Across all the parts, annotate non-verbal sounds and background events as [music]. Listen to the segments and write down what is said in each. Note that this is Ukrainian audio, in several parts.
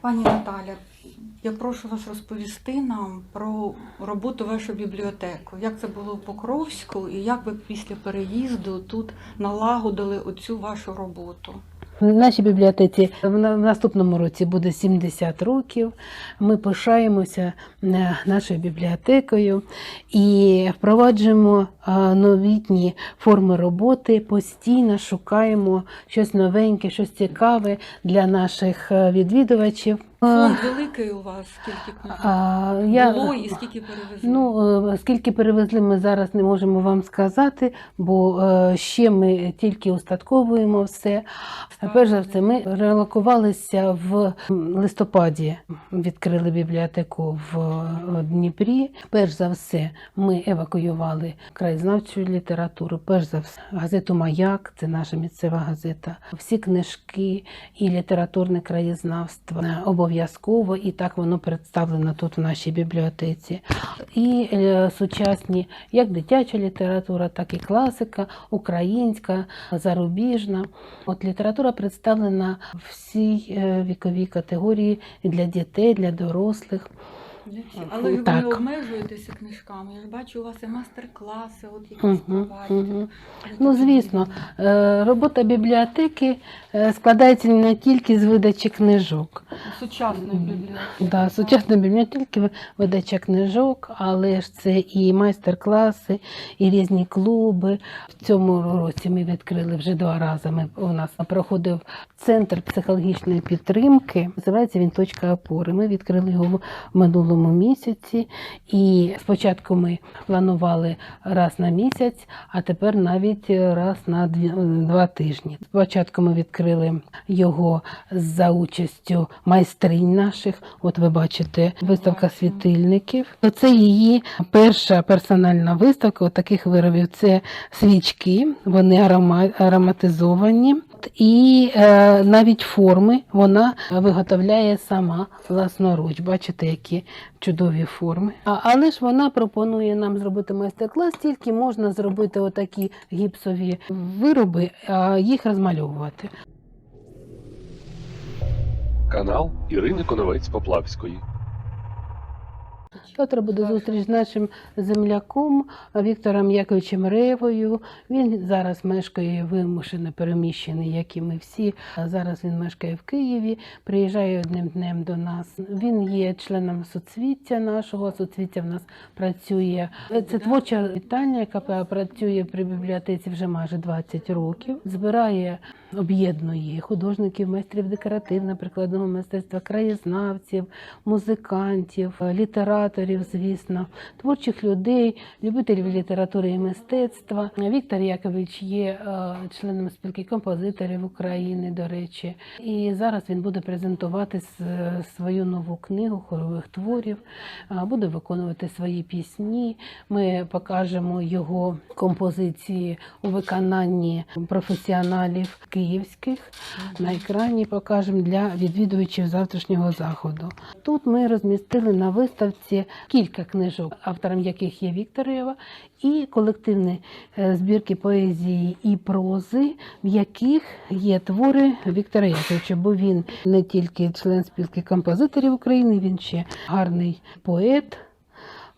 Пані Наталя, я прошу вас розповісти нам про роботу вашої бібліотеки. Як це було в Покровську і як ви після переїзду тут налагодили оцю вашу роботу? В нашій бібліотеці в наступному році буде 70 років. Ми пишаємося е, нашою бібліотекою і впроваджуємо е, новітні форми роботи, постійно шукаємо щось новеньке, щось цікаве для наших е, відвідувачів. Фонд Е, великий у вас, скільки а, я- було і скільки перевезли? Ну, е, скільки перевезли, ми зараз не можемо вам сказати, бо е, ще ми тільки устатковуємо все. А Перш за все, ми релокувалися в листопаді, відкрили бібліотеку в Дніпрі. Перш за все, ми евакуювали краєзнавчу літературу. Перш за все, газету Маяк, це наша місцева газета. Всі книжки і літературне краєзнавство обов'язково, і так воно представлено тут в нашій бібліотеці. І е, сучасні, як дитяча література, так і класика, українська, зарубіжна. От література представлена всій е, віковій категорії для дітей, для дорослих. Але ви не обмежуєтеся книжками. Я ж бачу, у вас і майстер-класи, от якісь проводите. мгм. Ну, звісно, е, робота бібліотеки е, складається не тільки з видачі книжок. Сучасної бібліотеки. Да, сучасна бібліотека, видача книжок, але ж це і майстер-класи, і різні клуби. В цьому році ми відкрили вже два рази. Ми, у нас проходив центр психологічної підтримки. Називається він точка опори. Ми відкрили його в минулому місяці. І спочатку ми планували раз на місяць, а тепер навіть раз на два тижні. Спочатку ми відкрили його за участю майстринь наших. От ви бачите, виставка світильників. Це її перша персональна виставка от таких виробів. Це свічки, вони арома- ароматизовані. І е, навіть форми вона виготовляє сама власноруч. Бачите, які чудові форми. А, але ж вона пропонує нам зробити майстер-клас, тільки можна зробити отакі гіпсові вироби, а їх розмальовувати. Канал Ірини Коновець Поплавської. Завтра буде зустріч з нашим земляком Віктором Яковичем Ревою. Він зараз мешкає вимушено переміщений, як і ми всі. А Зараз він мешкає в Києві, приїжджає одним днем до нас. Він є членом соцвіття нашого. Соцвіття в нас працює. Це творча вітальня, яка працює при бібліотеці вже майже 20 років. Збирає, об'єднує художників, майстрів декоративно-прикладного мистецтва, краєзнавців, музикантів, літераторів, звісно, творчих людей, любителів літератури і мистецтва. Віктор Якович є е, членом спілки композиторів України, до речі. І зараз він буде презентувати свою нову книгу хорових творів, е, буде виконувати свої пісні. Ми покажемо його композиції у виконанні професіоналів київських. На екрані покажемо для відвідувачів завтрашнього заходу. Тут ми розмістили на виставці кілька книжок, автором яких є Вікторєва, і колективні е, збірки поезії і прози, в яких є твори Віктора Яковича, бо він не тільки член спілки композиторів України, він ще гарний поет.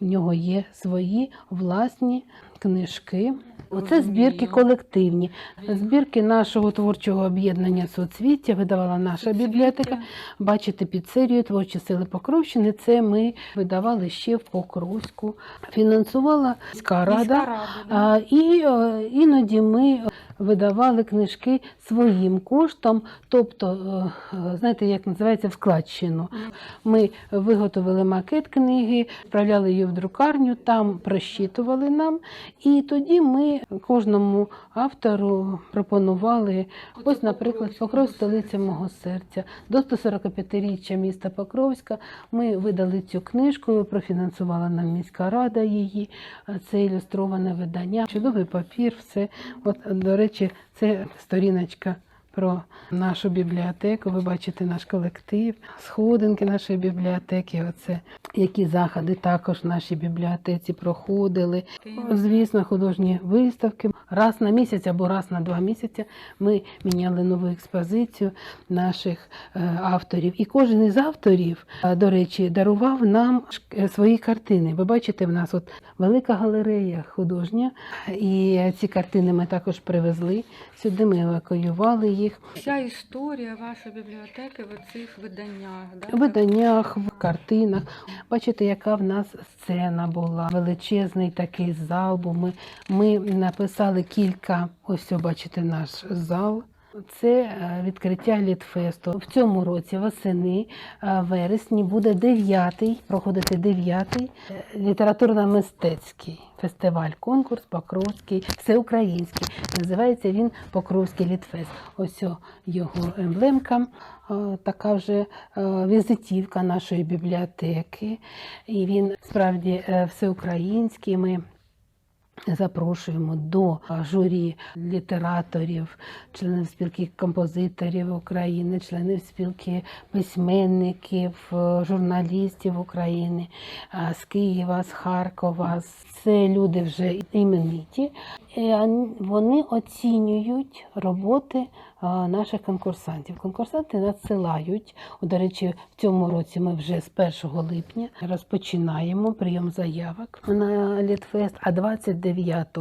В нього є свої власні книжки. Оце збірки колективні. Збірки нашого творчого об'єднання соцвіття видавала наша бібліотека. Бачите, під серію Творчі сили Покровщини. Це ми видавали ще в Покровську. Фінансувала міська рада. І е, іноді ми видавали книжки своїм коштом, тобто, е, е, знаєте, як називається вкладчину. Ми виготовили макет книги, вправляли її в друкарню, там прощитували нам, і тоді ми кожному автору пропонували. Ось, наприклад, Покров столиця мого серця. До 145-річчя міста Покровська ми видали цю книжку, профінансувала нам міська рада її. Це ілюстроване видання, чудовий папір, все. От, до речі, це сторіночка про нашу бібліотеку. Ви бачите наш колектив, сходинки нашої бібліотеки. Оце які заходи також в нашій бібліотеці проходили. Звісно, художні виставки. Раз на місяць або раз на два місяці ми міняли нову експозицію наших е, авторів. І кожен із авторів, е, до речі, дарував нам е, свої картини. Ви бачите, в нас от велика галерея художня, і ці картини ми також привезли сюди. Ми евакуювали їх Вся історія вашої бібліотеки в цих виданнях. Да? в виданнях, в картинах. Бачите, яка в нас сцена була, величезний такий зал. Бо ми, ми написали кілька. Ось, бачите, наш зал. Це е, відкриття літфесту. В цьому році восени, е, вересні, буде дев'ятий, проходити дев'ятий е, літературно-мистецький фестиваль, конкурс Покровський, всеукраїнський. Називається він Покровський літфест. Ось його емблемка, така вже візитівка нашої бібліотеки. І він справді всеукраїнський. Ми Запрошуємо до журі літераторів, членів спілки композиторів України, членів спілки письменників, е, журналістів України з Києва, з Харкова. Це люди вже імениті. Вони оцінюють роботи наших конкурсантів. Конкурсанти надсилають. До речі, в цьому році ми вже з 1 липня розпочинаємо прийом заявок на Літфест, а 29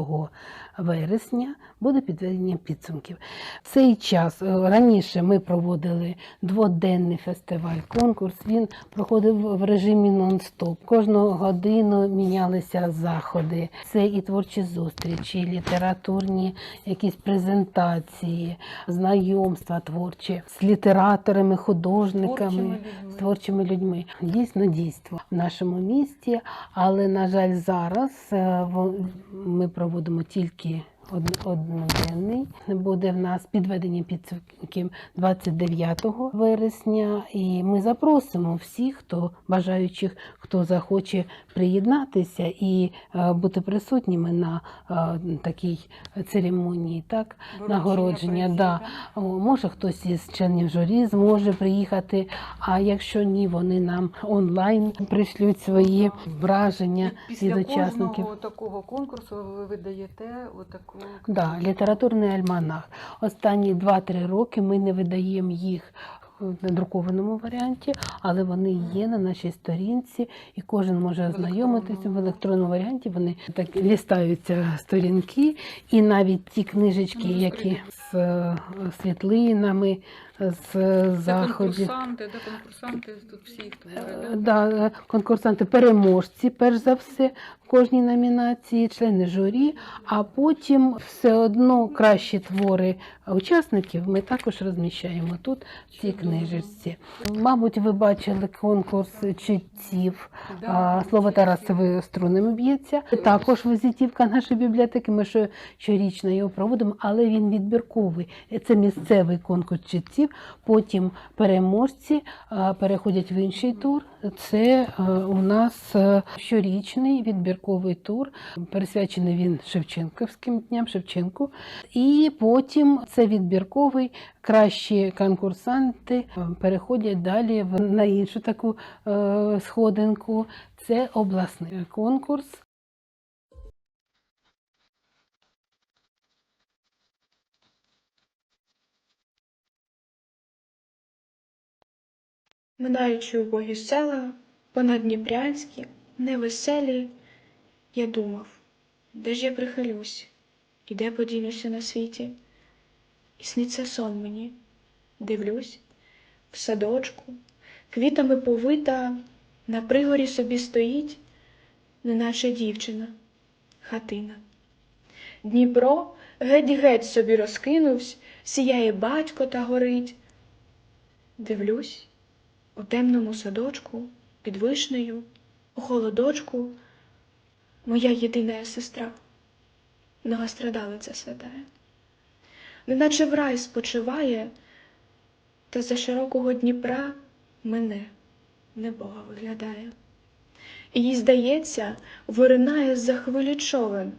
вересня буде підведення підсумків. В цей час е, раніше ми проводили дводенний фестиваль, конкурс. Він проходив в режимі нон-стоп. Кожну годину мінялися заходи. Це і творчі зустрічі, і літературні якісь презентації, знайомства творчі з літераторами, художниками Творчими людьми. творчими людьми. Дійсно дійство в нашому місті, але на жаль, зараз е, ми проводимо тільки од- одноденний. Буде в нас підведення підсумків 29 вересня, і ми запросимо всіх, хто бажаючих, хто захоче приєднатися і е, бути присутніми на е, такій церемонії, так нагородження. Да. Може хтось із членів журі зможе приїхати, а якщо ні, вони нам онлайн пришлють свої враження Після від учасників. кожного такого конкурсу ви видаєте отаку Да, літературний альманах. Останні 2-3 роки ми не видаємо їх в друкованому варіанті, але вони є на нашій сторінці, і кожен може ознайомитися в електронному. варіанті. Вони так лістаються сторінки, і навіть ті книжечки, які з е, світлинами, з заходів. конкурсанти, де конкурсанти тут всі, хто Е, да? Да, е, конкурсанти, переможці, перш за все, в кожній номінації, члени журі, а потім все одно кращі твори учасників ми також розміщаємо тут в цій книжечці. Мабуть, ви бачили конкурс читців. Да, Слово Тарасової струнами б'ється. Також візитівка нашої бібліотеки. Ми щорічно його проводимо, але він відбірковий. Це місцевий конкурс читців. Потім переможці переходять в інший тур. Це е, у нас е, щорічний відбірковий тур. Присвячений він Шевченківським дням Шевченку. І потім це відбірковий. Кращі конкурсанти е, переходять далі на іншу таку е, сходинку. Це обласний конкурс. Минаючи убогі села, понадніпрянські, невеселі, я думав, де ж я прихилюсь, і де подінуся на світі. І сниться сон мені, дивлюсь, в садочку, квітами повита, на пригорі собі стоїть, неначе дівчина, хатина. Дніпро геть-геть собі розкинувсь, сіяє батько та горить. Дивлюсь, у темному садочку, під вишнею, у холодочку, моя єдина сестра, многострадалиця святая, неначе в рай спочиває, та за широкого Дніпра мене, небога виглядає. І їй здається, виринає з-за хвилі човен,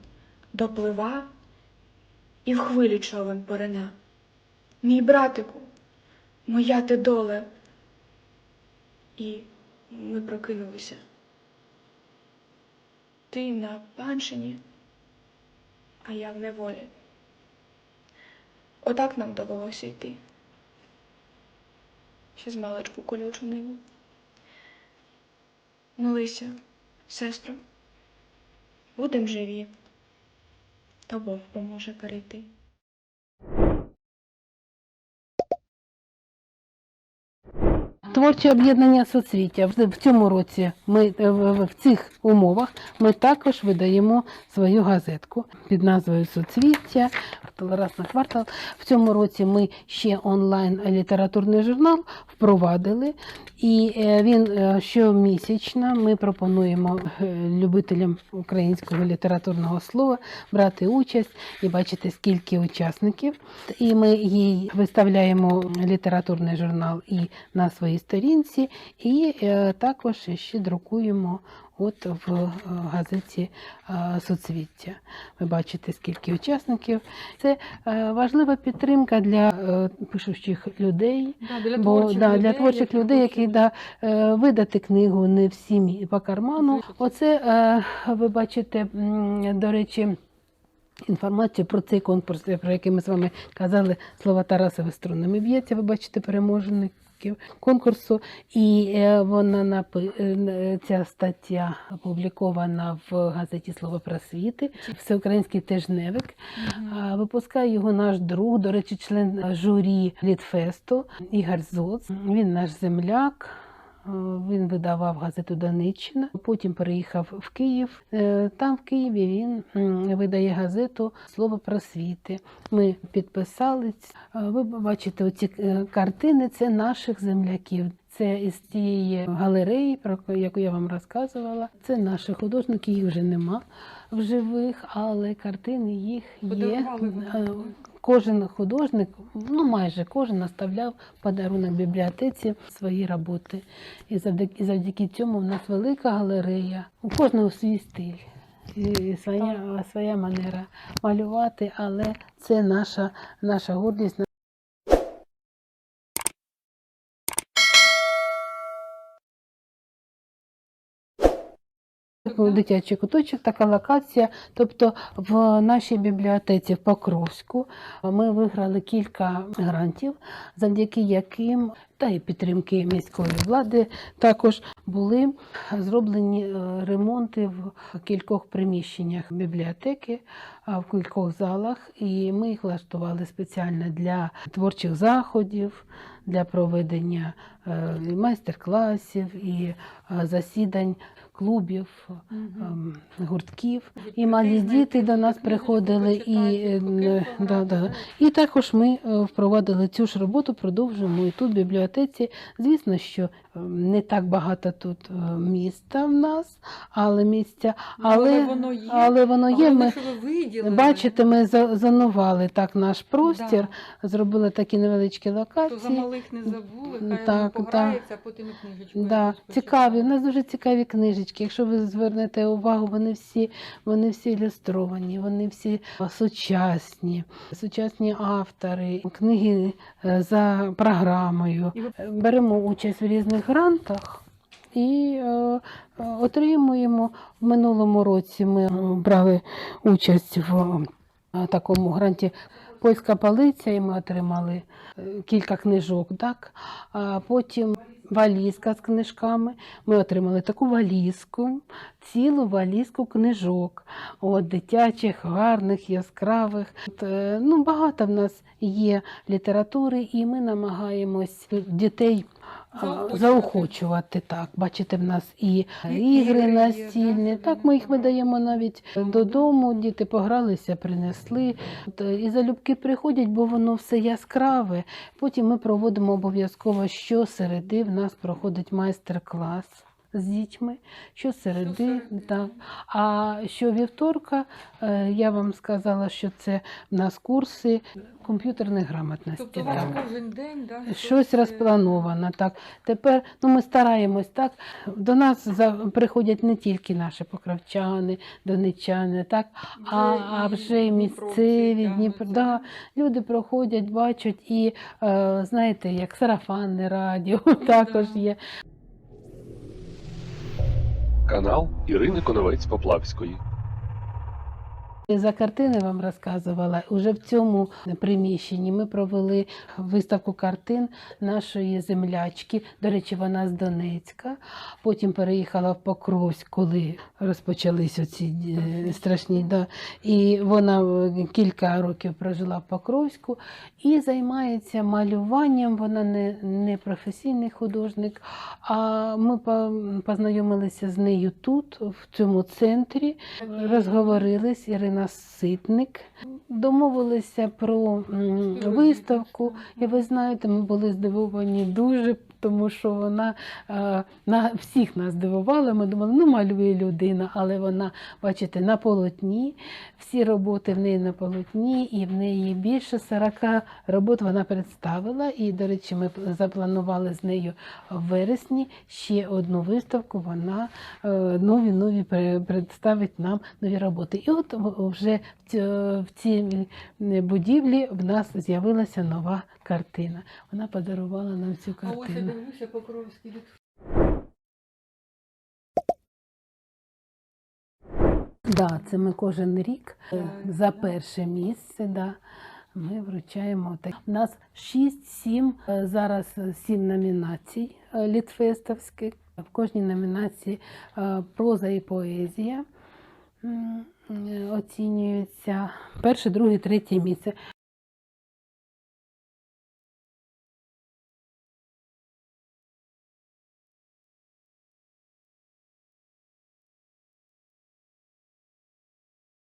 доплива і в хвилі човен порина. Мій братику, моя ти доле. І ми прокинулися. Ти на паншині, а я в неволі. Отак нам довелося йти. Ще з маличку колючу ниву. Молися, сестро, будем живі, то Бог поможе перейти. Творче об'єднання соцвіття. В цьому році ми е, в цих умовах ми також видаємо свою газетку під назвою Соцвіття раз на квартал. В цьому році ми ще онлайн літературний журнал впровадили, і е, він е, щомісячно ми пропонуємо е, любителям українського літературного слова брати участь і бачити, скільки учасників. І ми їй виставляємо літературний журнал і на своїй сторінці, і також ще друкуємо от в е, газеті е, Соцвіття. Ви бачите, скільки учасників. Це е, важлива підтримка для пишучих людей. Да, для Бо творчих да, для творчих людей, які да, видати книгу не всім по карману. Оце ви бачите, до речі. Інформацію про цей конкурс, про який ми з вами казали, слова Тарасові струнами б'ється. Ви бачите переможників конкурсу, і е, вона напи... е, ця стаття опублікована в газеті Слово просвіти. Всеукраїнський тижневик. Випускає його наш друг, до речі, член журі Літфесту Ігор Зоц. Він наш земляк. Е, Він видавав газету Донеччина, потім переїхав в Київ. Е, Там, в Києві, він видає газету Слово просвіти. Ми підписались. Е, Ви бачите, оці картини це наших земляків. Це із тієї галереї, про яку я вам розказувала. Це наші художники, їх вже нема в живих, але картини їх є. Е, Кожен художник, ну майже кожен наставляв подарунок бібліотеці свої роботи. І завдяки, і завдяки цьому в нас велика галерея. У кожного свій стиль. І своя, своя манера малювати, але це наша, наша гордість. Дитячий куточок, така локація. Тобто в нашій бібліотеці в Покровську ми виграли кілька грантів, завдяки яким та й підтримки міської влади також були зроблені е, ремонти в кількох приміщеннях бібліотеки, в кількох залах, і ми їх влаштували спеціально для творчих заходів, для проведення е, майстер-класів і е, засідань клубів, ем, гуртків. І малі діти до нас приходили, і, е, да, да. і також ми е, впровадили цю ж роботу, продовжуємо і тут в бібліотеці. Звісно, що е, не так багато тут е, міста в нас, але місця, але, але воно є. але воно є. Ми, ви бачите, ми за- зонували так наш простір, Да. зробили такі невеличкі То за локації. малих не забули, хай Так, так. а потім і книжечку. Да, цікаві. У нас дуже цікаві книжечки. Якщо ви звернете увагу, вони всі, вони всі ілюстровані, вони всі сучасні, сучасні автори, книги е, за програмою. Е, Беремо участь в різних грантах. І е, е, отримуємо в минулому році. Ми е, брали участь в е, такому гранті Польська полиця, і ми отримали е, кілька книжок. Так? А потім валізка з книжками. Ми отримали таку валізку, цілу валізку книжок, от, дитячих, гарних, яскравих. От, е, ну, багато в нас є літератури, і ми намагаємось дітей Заохочувати. заохочувати. Так, бачите, в нас і ігри настільні. так, ми їх видаємо навіть додому. Діти погралися, принесли. Е, І залюбки приходять, бо воно все яскраве. Потім ми проводимо обов'язково що середи В нас проходить майстер-клас. З дітьми, щосереди, Щосереди. так. А що вівторка, е, я вам сказала, що це в нас курси комп'ютерної грамотності. Тобто у вас кожен день, да, Щось е, розплановано. Так тепер ну ми стараємось так. До нас за, приходять не тільки наші покровчани, донеччани, так а, а вже й місцеві Дніпро. Да, люди проходять, бачать і е, знаєте, як сарафанне радіо [laughs] також да. є. Канал Ірини Коновець Поплавської. За картини вам розказувала. Уже в цьому приміщенні ми провели виставку картин нашої землячки. До речі, вона з Донецька. Потім переїхала в Покровськ, коли розпочалися ці е, страшні. Да. І вона е, кілька років прожила в Покровську і займається малюванням. Вона не, не професійний художник. А ми познайомилися з нею тут, в цьому центрі. Розговорились Ірина Ситник, домовилися про виставку. І ви знаєте, ми були здивовані дуже, тому що вона е, на всіх нас здивувала. Ми думали, ну малює людина, але вона, бачите, на полотні. Всі роботи в неї на полотні, і в неї більше 40 робот вона представила. І, до речі, ми запланували з нею в вересні ще одну виставку. Вона е, нові нові пре- представить нам нові роботи. І от вже в цій будівлі в нас з'явилася нова картина. Вона подарувала нам цю А ось я дивлюся Покровський від Да, це ми кожен рік е, за перше місце. Да, ми вручаємо так. У нас 6-7, е, зараз 7 номінацій е, літфестовських. В кожній номінації проза і поезія оцінюються. Перше, друге, третє місце.